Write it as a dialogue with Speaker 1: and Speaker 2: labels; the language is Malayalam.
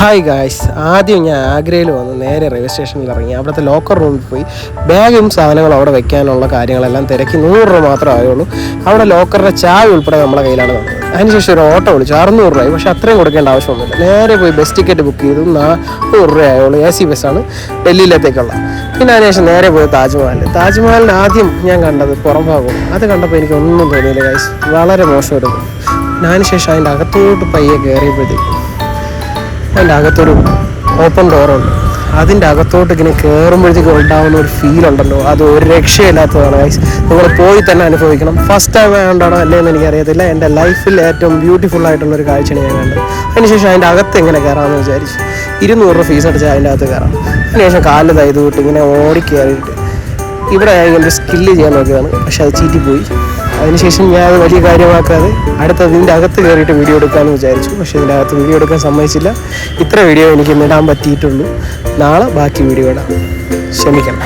Speaker 1: ഹായ് ഗായ്സ് ആദ്യം ഞാൻ ആഗ്രയിൽ വന്ന് നേരെ റെയിൽവേ സ്റ്റേഷനിൽ ഇറങ്ങി. അവിടുത്തെ ലോക്കർ റൂമിൽ പോയി. ബാഗും സാധനങ്ങളും അവിടെ വെക്കാനുള്ള കാര്യങ്ങളെല്ലാം തിരക്കി. നൂറ് രൂപ മാത്രമേ ആയുള്ളൂ. അവിടെ ലോക്കറിന്റെ ചായ ഉൾപ്പെടെ നമ്മുടെ കയ്യിലാണ് തന്നത് അതിനുശേഷം ഒരു ഓട്ടോ വിളിച്ചു. അറുന്നൂറ് രൂപ പക്ഷേ അത്രയും കൊടുക്കേണ്ട ആവശ്യമൊന്നുമില്ല. നേരെ പോയി ബസ് ടിക്കറ്റ് ബുക്ക് ചെയ്തു. നാനൂറ് രൂപ ആയുള്ളൂ. എ സി ബസ്സാണ് ഡൽഹിയിലത്തേക്കുള്ള പിന്നെ അതിനുശേഷം നേരെ പോയി താജ്മഹൽ താജ്മഹലിന് ആദ്യം ഞാൻ കണ്ടത് പുറം അത് കണ്ടപ്പോൾ എനിക്ക് ഒന്നും തോന്നിയില്ല ഗൈസ് വളരെ മോശമായിരുന്നു അതിനുശേഷം അതിന്റെ അകത്തോട്ട് പയ്യെ കയറിയപ്പോഴത്തേക്കും അതിന്റെ അകത്തൊരു ഓപ്പൺ ഡോറുണ്ട് അതിന്റെ അകത്തോട്ട് ഇങ്ങനെ കയറുമ്പോഴത്തേക്കും ഉണ്ടാകുന്ന ഒരു ഫീൽ ഉണ്ടല്ലോ. അത് ഒരു രക്ഷയില്ലാത്തതാണ് ഗൈസ് നിങ്ങൾ പോയി തന്നെ അനുഭവിക്കണം. ഫസ്റ്റ് ടൈം ആയതുകൊണ്ടാണോ അല്ലേന്ന് എനിക്കറിയത്തില്ല. എന്റെ ലൈഫിൽ ഏറ്റവും ബ്യൂട്ടിഫുൾ ആയിട്ടുള്ളൊരു കാഴ്ചയാണ് ഞാൻ കണ്ടത്. അതിനുശേഷം അതിന്റെ അകത്ത് എങ്ങനെ കയറാമെന്ന് വിചാരിച്ചു ഇരുന്നൂറ് രൂപ ഫീസ് അടിച്ച് അതിന്റെ അകത്ത് കയറാം. അതിനുശേഷം കാലിൽ തൈത് വിട്ട് ഇങ്ങനെ ഓടി കയറിയിട്ട് ഇവിടെ ഞാൻ ഇങ്ങനെ സ്കില്ല് ചെയ്യാൻ നോക്കിയതാണ്. പക്ഷെ അത് ചീറ്റിപ്പോയി. അതിനുശേഷം ഞാൻ അത് വലിയ കാര്യമാക്കാതെ അടുത്ത ഇതിന്റെ അകത്ത് കയറിയിട്ട് വീഡിയോ എടുക്കാമെന്ന് വിചാരിച്ചു. പക്ഷേ ഇതിന്റെ അകത്ത് വീഡിയോ എടുക്കാൻ സമ്മതിച്ചില്ല. ഇത്ര വീഡിയോ എനിക്ക് ഇടാൻ പറ്റിയിട്ടുള്ളൂ. നാളെ ബാക്കി വീഡിയോ ഇടാം. ക്ഷമിക്കണം.